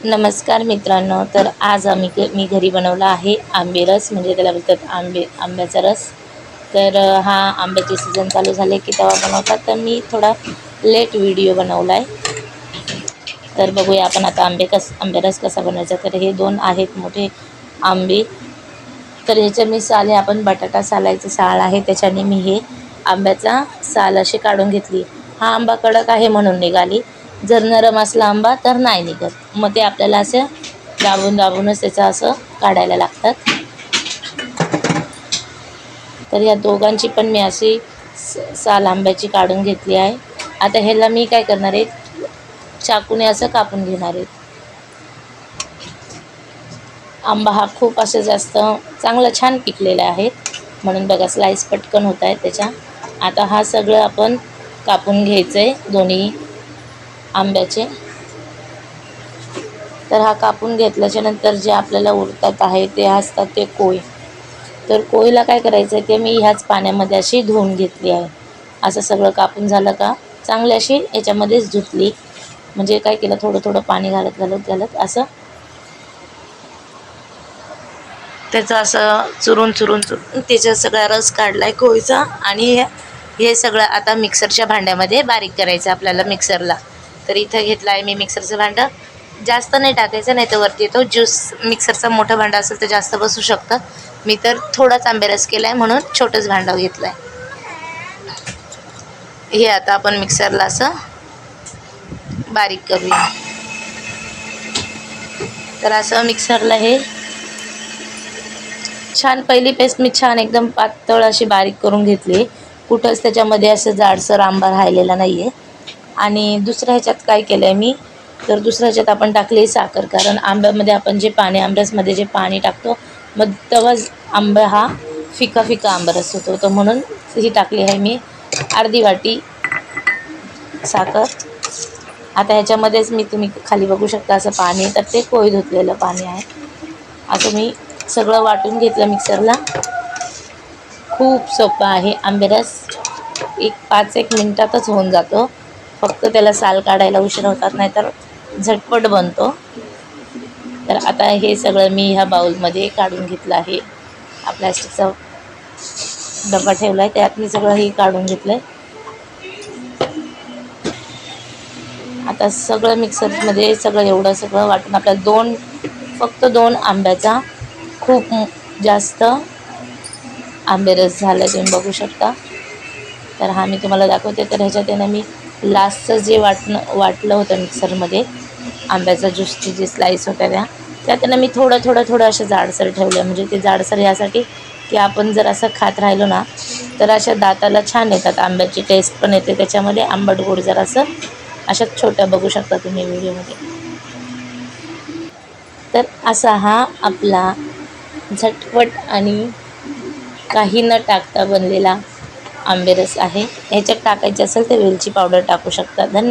नमस्कार मित्रांनो तर आज आम्ही मी घरी बनवला आहे आंबे रस म्हणजे त्याला बोलतात आंबे आंब्याचा रस. तर हा आंब्याचे सीझन चालू झाले की तेव्हा बनवतात. तर मी थोडा लेट व्हिडिओ बनवला आहे तर बघूया आपण आता आंबे कस आंबे रस कसा बनवायचा. तर हे दोन आहेत मोठे आंबे. तर ह्याच्या मी साल हे आपण बटाटा सालायचं साल आहे. त्याच्याने मी हे आंब्याचा साल अशी काढून घेतली. हा आंबा कडक आहे म्हणून निघाली. जर नरम असला आंबा तर नाही निघत. मग ते आपल्याला असं दाबून दाबूनच त्याचं असं काढायला लागतात. तर या दोघांची पण मी अशी स- साल आंब्याची काढून घेतली आहे. आता ह्याला मी काय करणार आहे? चाकूने असं कापून घेणार आहे. आंबा हा खूप असं जास्त चांगला छान पिकलेला आहे. म्हणून बघा स्लाईस पटकन होत आहे त्याच्या. आता हा सगळं आपण कापून घ्यायचं आहे दोन्ही आंब्याचे. तर हा कापून घेतल्याच्या नंतर जे आपल्याला उरतात आहे ते असतात ते कोय. तर कोयला काय करायचं आहे ते मी ह्याच पाण्यामध्ये अशी धुवून घेतली आहे. असं सगळं कापून झालं का चांगली अशी याच्यामध्येच धुतली. म्हणजे काय केलं थोडं थोडं पाणी घालत घालत घालत असं. त्याचं असं चुरून चुरून चुरून त्याचा सगळा रस काढला आहे कोयचा आणि हे- हे सगळं आता मिक्सरच्या भांड्यामध्ये बारीक करायचं आपल्याला मिक्सरला. तर इथं घेतलं आहे मी मिक्सरचं भांडं. जास्त नाही टाकायचं नाही तर वरती येतो. ज्यूस मिक्सरचं मोठं भांडं असेल तर जास्त बसू शकतं. मी तर थोडाच आंबेरस केला आहे म्हणून छोटंच भांडं घेतलं आहे हे आता आपण मिक्सरला असं बारीक करूया. तर असं मिक्सरला हे छान पहिली पेस्ट मी छान एकदम पातळ अशी बारीक करून घेतली. कुठंच त्याच्यामध्ये असं जाडसर आंबा राहिलेला नाही आहे आणि दुसऱ्या ह्याच्यात काय केलं आहे मी? तर दुसऱ्या ह्याच्यात आपण टाकली साखर कारण आंब्यामध्ये आपण जे पाणी आंब्यासमध्ये जे पाणी टाकतो मग तेव्हाच आंबा हा फिका फिका आंबरस होतो तर म्हणून ही टाकली आहे मी. अर्धी वाटी साखर. आता ह्याच्यामध्येच मी तुम्ही खाली बघू शकता असं पाणी तर ते कोळी धुतलेलं पाणी आहे. असं मी सगळं वाटून घेतलं मिक्सरला. खूप सोपं आहे. आंबेरस एक पाच एक मिनटातच होऊन जातो. फक्त त्याला साल काढायला उशीर होतात नाही तर झटपट बनतो. तर आता हे सगळं मी ह्या बाऊलमध्ये काढून घेतलं आहे. हा प्लॅस्टिकचा डबा ठेवला आहे त्यात मी सगळं हे काढून घेतलं आहे आता सगळं मिक्सरमध्ये सगळं एवढं सगळं वाटून आपल्याला दोन फक्त दोन आंब्याचा खूप जास्त जास्त आंबेरस झाला तुम्ही बघू शकता. तर हा मी तुम्हाला दाखवते तर ह्याच्यात मी लास्टचं जे वाटणं वाटलं होतं मिक्सरमध्ये आंब्याचा ज्यूसची जी स्लाईस होत्या त्या त्यात मी थोडं थोडं थोडं असं जाडसर ठेवलं म्हणजे ते जाडसर यासाठी की आपण जर असं खात राहिलो ना तर अशा दाताला छान येतात. आंब्याची टेस्ट पण येते. त्याच्यामध्ये आंबट गोड जर असं अशा छोट्या बघू शकता तुम्ही व्हिडिओमध्ये. तर असा हा आपला झटपट आणि काही न टाकता बनलेला आंबेरस आहे. ह्याच्यात टाकायचे असेल तर वेलची पावडर टाकू शकता. धन्य